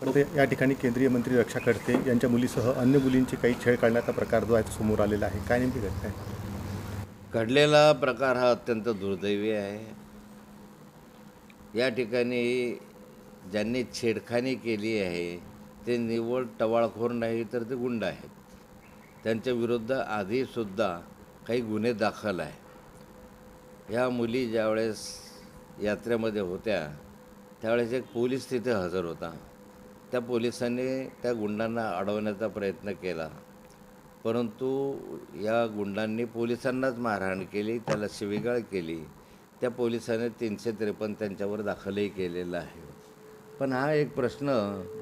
परंतु या ठिकाणी केंद्रीय मंत्री रक्षा खडसे यांच्या मुलीसह अन्य मुलींची काही छेड काढण्याचा प्रकार जो आहे तो समोर आलेला आहे. काय नेमकी घटना आहे? घडलेला प्रकार हा अत्यंत दुर्दैवी आहे. या ठिकाणी ज्यांनी छेडखानी केली आहे ते निव्वळ टवाळखोर नाही तर ते गुंड आहेत. त्यांच्या विरुद्ध आधीसुद्धा काही गुन्हे दाखल आहे ह्या मुली ज्यावेळेस यात्रेमध्ये होत्या त्यावेळेस एक पोलीस तिथे हजर होता. त्या पोलिसांनी त्या गुंडांना अडवण्याचा प्रयत्न केला. परंतु या गुंडांनी पोलिसांनाच मारहाण केली त्याला शिवीगाळ केली. त्या पोलिसांनी तीनशे त्रेपन्न त्यांच्यावर दाखलही केलेला आहे. पण हा एक प्रश्न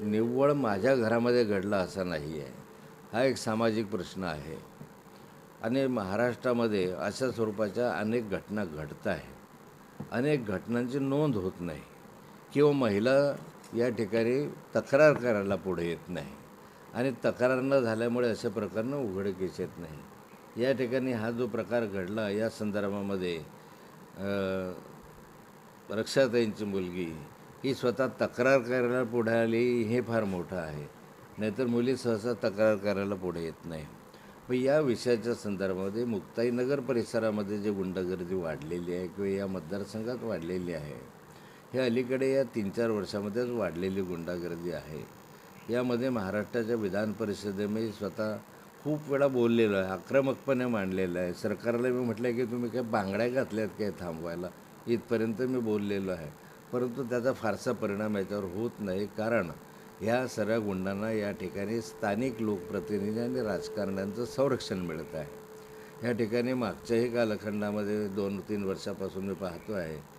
निव्वळ माझ्या घरामध्ये घडला असा नाही आहे हा एक सामाजिक प्रश्न आहे. आणि महाराष्ट्रामध्ये अशा स्वरूपाच्या अनेक घटना घडत आहेत अनेक घटनांची नोंद होत नाही. किंवा महिला या ठिकाणी तक्रार करायला पुढे येत नाही. आणि तक्रार न झाल्यामुळे अशा प्रकारनं उघडकीस येत नाही. या ठिकाणी हा जो प्रकार घडला या संदर्भामध्ये रक्षाताईंची मुलगी ही स्वतः तक्रार करायला पुढे आली हे फार मोठं आहे. नाहीतर मुली सहसा तक्रार करायला पुढे येत नाही. पण या विषयाच्या संदर्भामध्ये मुक्ताईनगर परिसरामध्ये जे गुंडगर्दी वाढलेली आहे किंवा या मतदारसंघात वाढलेली आहे हे अलीकडे या तीन चार वर्षामध्येच वाढलेली गुंडागर्दी आहे. यामध्ये महाराष्ट्राच्या विधान परिषदेमध्ये स्वतः खूप वेळा बोललेलो आहे आक्रमकपणे मांडलेलं आहे. सरकारला मी म्हटलं की तुम्ही काय बांगड्या घातल्यात काय थांबवायला? इथपर्यंत मी बोललेलो आहे. परंतु त्याचा फारसा परिणाम याच्यावर होत नाही. कारण ह्या सर्व गुंडांना या ठिकाणी स्थानिक लोकप्रतिनिधी आणि राजकारण्यांचं संरक्षण मिळत आहे. या ठिकाणी मागच्याही कालखंडामध्ये दोन तीन वर्षापासून मी पाहतो आहे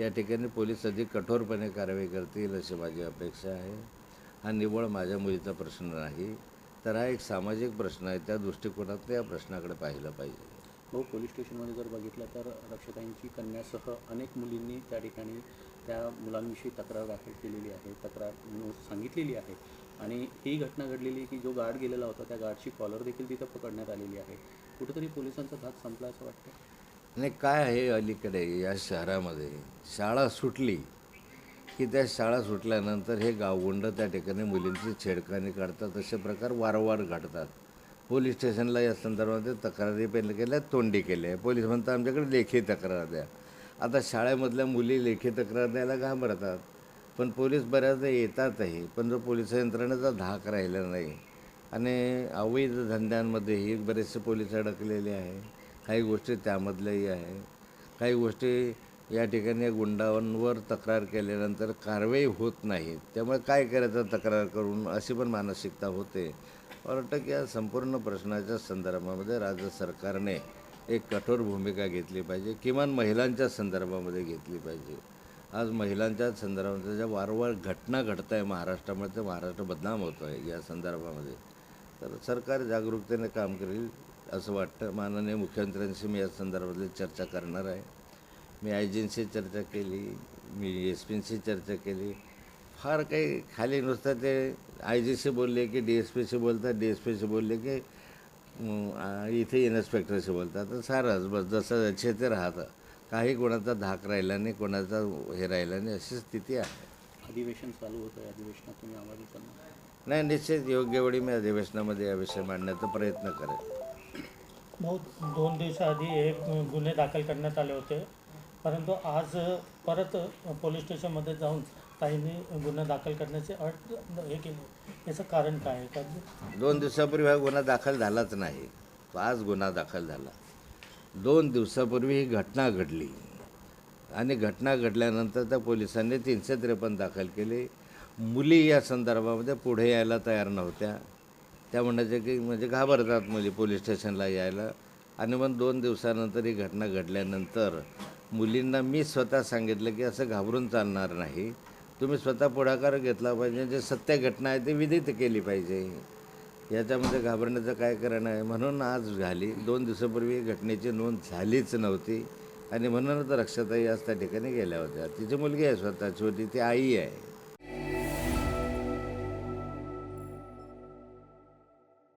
या ठिकाणी पोलीस अधिक कठोरपणे कारवाई करतील अशी माझी अपेक्षा आहे. हा निव्वळ माझ्या मुलीचा प्रश्न नाही तर हा एक सामाजिक प्रश्न आहे. त्या दृष्टिकोनात या प्रश्नाकडे पाहिलं पाहिजे. भाऊ पोलीस स्टेशनमध्ये जर बघितलं तर रक्षकांची कन्यासह अनेक मुलींनी त्या ठिकाणी त्या मुलांविषयी तक्रार दाखल केलेली आहे तक्रार नोट सांगितलेली आहे. आणि ही घटना घडलेली की जो गार्ड गेलेला होता त्या गार्डची कॉलर देखील तिथं पकडण्यात आलेली आहे. कुठेतरी पोलिसांचा धाक संपला असं वाटतं? आणि काय आहे अलीकडे या शहरामध्ये? शाळा सुटली की त्या शाळा सुटल्यानंतर हे गावगुंड त्या ठिकाणी मुलींची छेडखानी काढतात असे प्रकार वारंवार घडतात. पोलीस स्टेशनला या संदर्भामध्ये तक्रारी पेल केल्या तोंडी केल्या. पोलीस म्हणतात आमच्याकडे लेखी तक्रार द्या. आता शाळेमधल्या मुली लेखी तक्रार द्यायला घाबरतात. पण पोलीस बऱ्याचदा येतातही पण जो पोलीस यंत्रणेचा धाक राहिला नाही. आणि अवैध धंद्यांमध्येही बरेचसे पोलीस अडकलेले आहे काही गोष्टी त्यामधल्याही आहे. काही गोष्टी या ठिकाणी गुंडांवर तक्रार केल्यानंतर कारवाई होत नाही. त्यामुळे काय करायचं तक्रार करून अशी पण मानसिकता होते. मला वाटतं की या संपूर्ण प्रश्नाच्या संदर्भामध्ये राज्य सरकारने एक कठोर भूमिका घेतली पाहिजे. किमान महिलांच्या संदर्भामध्ये घेतली पाहिजे. आज महिलांच्या संदर्भामध्ये ज्या वारंवार घटना घडत आहे महाराष्ट्रामध्ये ते महाराष्ट्र बदनाम होतो आहे या संदर्भामध्ये. तर सरकार जागरूकतेने काम करेल. असं वाटतं. माननीय मुख्यमंत्र्यांशी मी या संदर्भातली चर्चा करणार आहे. मी आय जींशी चर्चा केली मी एस पींशी चर्चा केली. फार काही खाली नुसतं ते आय जीशी बोलले की डी एस पीशी बोलतात डी एस पीशी बोलले की इथे इन्स्पेक्टरशी बोलतात. तर सारंच बस जसं याचे ते राहतं. काही कोणाचा धाक राहिला नाही कोणाचा हे राहिला नाही अशी स्थिती आहे. अधिवेशन चालू होतं या अधिवेशनात तुम्ही आवाज नाही निश्चित योग्य वेळी मी अधिवेशनामध्ये या विषय मांडण्याचा प्रयत्न करेन. भाऊ दोन दिवसाआधी एक गुन्हे दाखल करण्यात आले होते. परंतु आज परत पोलीस स्टेशनमध्ये जाऊन ताईंनी गुन्हा दाखल करण्याचे अट हे केली. याचं कारण काय आहे? का दोन दिवसापूर्वी हा गुन्हा दाखल झालाच नाही. तो आज गुन्हा दाखल झाला. दोन दिवसापूर्वी ही घटना घडली. आणि घटना घडल्यानंतर त्या पोलिसांनी तीनशे त्रेपन्न दाखल केले. मुली या संदर्भामध्ये पुढे यायला तयार नव्हत्या. त्या म्हणायच्या की म्हणजे घाबरतात मुली पोलीस स्टेशनला यायला. आणि मग दोन दिवसानंतर ही घटना घडल्यानंतर मुलींना मी स्वतः सांगितलं की असं घाबरून चालणार नाही. तुम्ही स्वतः पुढाकार घेतला पाहिजे. जे सत्य घटना आहे ती विदित केली पाहिजे. याच्यामध्ये घाबरण्याचं काय कारण आहे? म्हणून आज झाली. दोन दिवसापूर्वी घटनेची नोंद झालीच नव्हती. आणि म्हणूनच रक्षाताई आज त्या ठिकाणी गेल्या होत्या. तिची मुलगी आहे स्वतः छोटी. ती आई आहे.